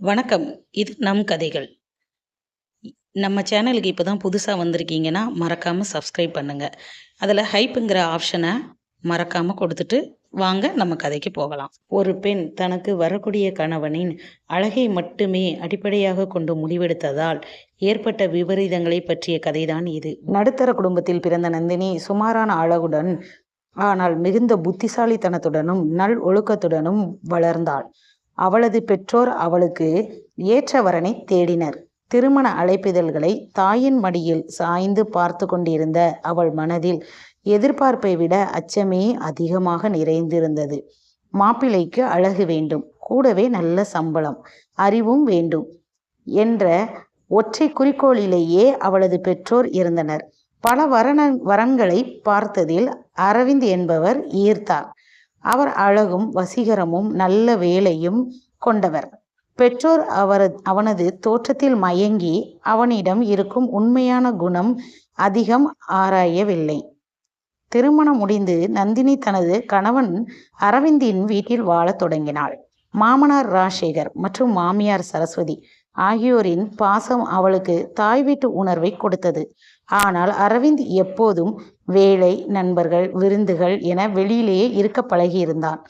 வணக்கம். இது நம் கதைகள். நம்ம சேனலுக்கு இப்போ தான் புதுசாக வந்திருக்கீங்கன்னா மறக்காமல் சப்ஸ்கிரைப் பண்ணுங்கள் அதில் ஹைப்புங்கிற ஆப்ஷனை மறக்காமல் கொடுத்துட்டு வாங்க நம்ம கதைக்கு போகலாம். ஒரு பெண் தனக்கு வரக்கூடிய கணவனின் அழகை மட்டுமே அடிப்படையாக கொண்டு முடிவெடுத்ததால் ஏற்பட்ட விபரீதங்களை பற்றிய கதைதான் இது. நடுத்தர குடும்பத்தில் பிறந்த நந்தினி சுமாரான அழகுடன் ஆனால் மிகுந்த புத்திசாலித்தனத்துடனும் நல் ஒழுக்கத்துடனும் வளர்ந்தாள். அவளது பெற்றோர் அவளுக்கு ஏற்றவரனை தேடினர். திருமண அழைப்பிதழ்களை தாயின் மடியில் சாய்ந்து பார்த்து கொண்டிருந்த அவள் மனதில் எதிர்பார்ப்பை விட அச்சமே அதிகமாக நிறைந்திருந்தது. மாப்பிள்ளைக்கு அழகு வேண்டும் கூடவே நல்ல சம்பளம் அறிவும் வேண்டும் என்ற ஒற்றை குறிக்கோளிலேயே அவளது பெற்றோர் இருந்தனர். பல வரண வரன்களை பார்த்ததில் அரவிந்த் என்பவர் ஈர்த்தார். அவர் அழகும் வசீகரமும் நல்ல வேலையும் கொண்டவர். பெற்றோர் அவர் அவனது தோற்றத்தில் மயங்கி அவனிடம் இருக்கும் உண்மையான குணம் அதிகம் ஆராயவில்லை. திருமணம் முடிந்து நந்தினி தனது கணவன் அரவிந்தின் வீட்டில் வாழத் தொடங்கினாள். மாமனார் ராஜசேகர் மற்றும் மாமியார் சரஸ்வதி ஆகியோரின் பாசம் அவளுக்கு தாய் வீட்டு உணர்வை கொடுத்தது. ஆனால் அரவிந்த் எப்போதும் வேலை நண்பர்கள் விருந்துகள் என வெளியிலேயே இருக்க பழகியிருந்தான்.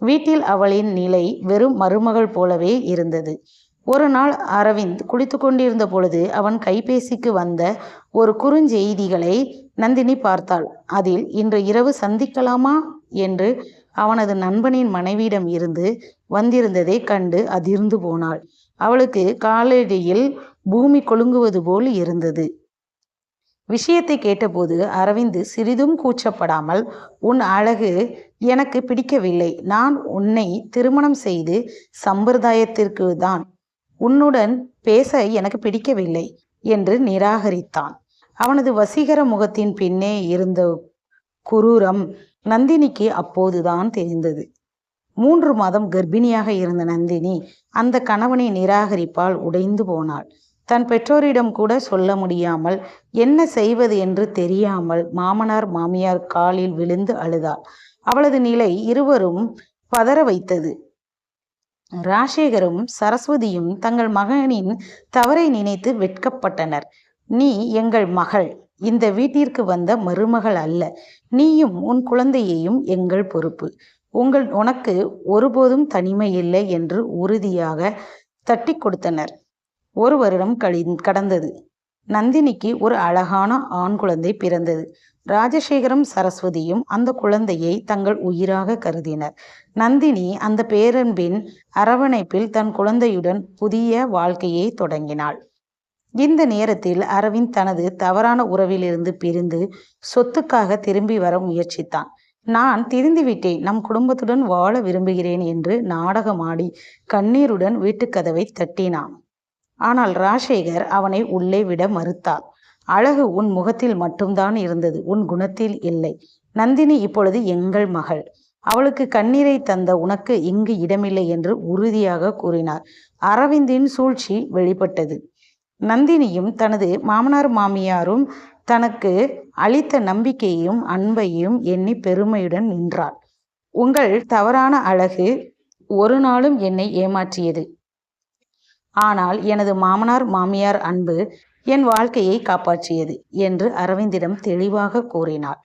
வீட்டில் அவளின் நிலை வெறும் மருமகள் போலவே இருந்தது. ஒரு நாள் அரவிந்த் குளித்து கொண்டிருந்த பொழுது அவன் கைபேசிக்கு வந்த ஒரு குறுஞ்செய்திகளை நந்தினி பார்த்தாள். அதில் இன்று இரவு சந்திக்கலாமா? என்று அவனது நண்பனின் மனைவியிடம் இருந்து வந்திருந்ததை கண்டு அதிர்ந்து போனாள். அவளுக்கு காலடியில் பூமி கொழுங்குவது போல் இருந்தது. விஷயத்தை கேட்டபோது அரவிந்த் சிறிதும் கூச்சப்படாமல் உன் அழகு எனக்கு பிடிக்கவில்லை. நான் உன்னை திருமணம் செய்து சம்பிரதாயத்திற்கு தான் உன்னுடன் பேச எனக்கு பிடிக்கவில்லை என்று நிராகரித்தான். அவனது வசீகர முகத்தின் பின்னே இருந்த குரூரம் நந்தினிக்கு அப்போதுதான் தெரிந்தது. மூன்று மாதம் கர்ப்பிணியாக இருந்த நந்தினி அந்த கணவனை நிராகரிப்பால் உடைந்து போனாள். தன் பெற்றோரிடம் கூட சொல்ல முடியாமல் என்ன செய்வது என்று தெரியாமல் மாமனார் மாமியார் காலில் விழுந்து அழுதாள். அவளது நிலை இருவரும் பதற வைத்தது. ராஜசேகரும் சரஸ்வதியும் தங்கள் மகனின் தவறை நினைத்து வெட்கப்பட்டனர். நீ எங்கள் மகள். இந்த வீட்டிற்கு வந்த மருமகள் அல்ல. நீயும் உன் குழந்தையையும் எங்கள் பொறுப்பு. உங்கள் உனக்கு ஒருபோதும் தனிமை இல்லை என்று உறுதியாக தட்டி கொடுத்தனர். ஒரு வருடம் கழி கடந்தது. நந்தினிக்கு ஒரு அழகான ஆண் குழந்தை பிறந்தது. ராஜசேகரம் சரஸ்வதியும் அந்த குழந்தையை தங்கள் உயிராக கருதினர். நந்தினி அந்த பேரன்பின் அரவணைப்பில் தன் குழந்தையுடன் புதிய வாழ்க்கையை தொடங்கினாள். இந்த நேரத்தில் அரவிந்த் தனது தவறான உறவிலிருந்து பிரிந்து சொத்துக்காக திரும்பி வர முயற்சித்தான். நான் திருந்திவிட்டேன் நம் குடும்பத்துடன் வாழ விரும்புகிறேன் என்று நாடகமாடி கண்ணீருடன் வீட்டுக்கதவை தட்டினான். ஆனால் ராஜசேகர் அவனை உள்ளே விட மறுத்தார். அழகு உன் முகத்தில் மட்டும்தான் இருந்தது உன் குணத்தில் இல்லை. நந்தினி இப்பொழுது எங்கள் மகள். அவளுக்கு கண்ணீரை தந்த உனக்கு இங்கு இடமில்லை என்று உறுதியாக கூறினார். அரவிந்தின் சூழ்ச்சி வெளிப்பட்டது. நந்தினியும் தனது மாமனார் மாமியாரும் தனக்கு அளித்த நம்பிக்கையும் அன்பையும் எண்ணி பெருமையுடன் நின்றாள். உங்கள் தவறான அழகு ஒரு நாளும் என்னை ஏமாற்றியது. ஆனால் எனது மாமனார் மாமியார் அன்பு என் வாழ்க்கையை காப்பாற்றியது என்று அரவிந்திடம் தெளிவாக கூறினார்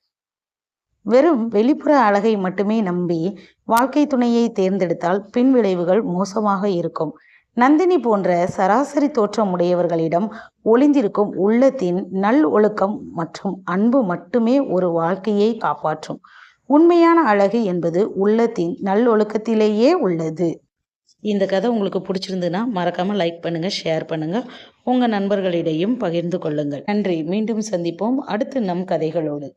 வெறும் வெளிப்புற அழகை மட்டுமே நம்பி வாழ்க்கை துணையை தேர்ந்தெடுத்தால் பின் விளைவுகள் மோசமாக இருக்கும். நந்தினி போன்ற சராசரி தோற்றம் உடையவர்களிடம் ஒளிந்திருக்கும் உள்ளத்தின் நல் ஒழுக்கம் மற்றும் அன்பு மட்டுமே ஒரு வாழ்க்கையை காப்பாற்றும். உண்மையான அழகு என்பது உள்ளத்தின் நல்லொழுக்கத்திலேயே உள்ளது. இந்த கதை உங்களுக்கு பிடிச்சிருந்துன்னா மறக்காமல் லைக் பண்ணுங்கள் ஷேர் பண்ணுங்கள் உங்கள் நண்பர்களிடையும் பகிர்ந்து கொள்ளுங்கள். நன்றி. மீண்டும் சந்திப்போம். அடுத்து நம் கதைகளோடு.